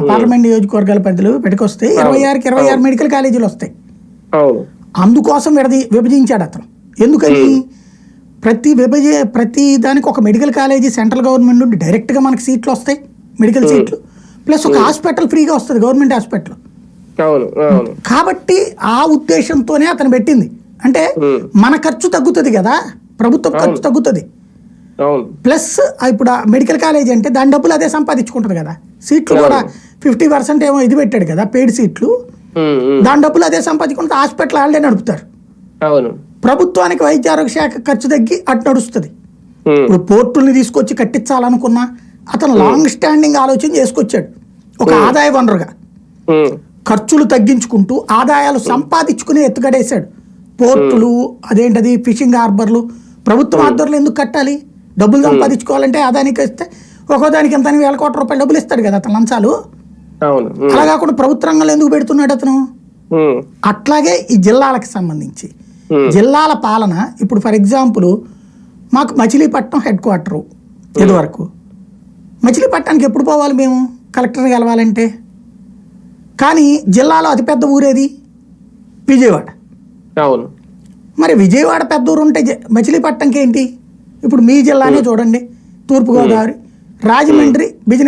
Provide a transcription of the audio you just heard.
Parliament నియోజకవర్గాల పరిధిలో పెట్టుకొస్తే ఇరవై ఆరుకి ఇరవై ఆరు మెడికల్ కాలేజీలు వస్తాయి. అందుకోసం విడది విభజించాడు అతను. ఎందుకని? ప్రతి విభజ ప్రతి దానికి ఒక మెడికల్ కాలేజీ సెంట్రల్ గవర్నమెంట్ నుండి డైరెక్ట్గా మనకి సీట్లు వస్తాయి మెడికల్ సీట్లు. ప్లస్ ఒక హాస్పిటల్ ఫ్రీగా వస్తుంది గవర్నమెంట్ హాస్పిటల్. కాబట్టి ఆ ఉద్దేశంతోనే అతను పెట్టింది. అంటే. మన ఖర్చు తగ్గుతుంది కదా ప్రభుత్వం ఖర్చు తగ్గుతుంది. ప్లస్ ఇప్పుడు మెడికల్ కాలేజ్ అంటే దాని డబ్బులు అదే సంపాదించుకుంటుంది కదా. సీట్లు కూడా ఫిఫ్టీ పర్సెంట్ ఏమో ఇది పెట్టాడు కదా పెయిడ్ సీట్లు. దాని డబ్బులు అదే సంపాదించుకుంటే హాస్పిటల్ వాళ్ళే నడుపుతారు. అవును. ప్రభుత్వానికి వైద్య ఆరోగ్య శాఖ ఖర్చు తగ్గి అటు నడుస్తుంది. ఇప్పుడు పోర్టుల్ని తీసుకొచ్చి కట్టించాలనుకున్నా అతను లాంగ్ స్టాండింగ్ ఆలోచన చేసుకొచ్చాడు. ఒక ఆదాయ వనరుగా. ఖర్చులు తగ్గించుకుంటూ ఆదాయాలు సంపాదించుకుని ఎత్తుగడేశాడు. పోర్టులు అదేంటది ఫిషింగ్ హార్బర్లు. ప్రభుత్వం ఆధ్వర్యంలో ఎందుకు కట్టాలి? డబ్బులు సంపాదించుకోవాలంటే ఆదాయానికి ఇస్తే ఒక్కో దానికి ఎంత వేల కోట్ల రూపాయలు డబ్బులు ఇస్తాడు కదా అతను లంచాలు. అలా కాకుండా ప్రభుత్వ రంగంలో ఎందుకు పెడుతున్నాడు అతను? అట్లాగే ఈ జిల్లాలకు సంబంధించి. జిల్లాల పాలన ఇప్పుడు ఫర్ ఎగ్జాంపుల్ మాకు మచిలీపట్నం హెడ్ క్వార్టరు ఇదివరకు. మచిలీపట్నానికి ఎప్పుడు పోవాలి మేము? కలెక్టర్ని కలవాలంటే. కానీ జిల్లాలో అతిపెద్ద ఊరేది? విజయవాడ. అవును. మరి విజయవాడ పెద్ద ఊరు ఉంటే మచిలీపట్నంకి ఏంటి ఇప్పుడు మీ జిల్లానే చూడండి. తూర్పుగోదావరి. రాజమండ్రి బిజినెస్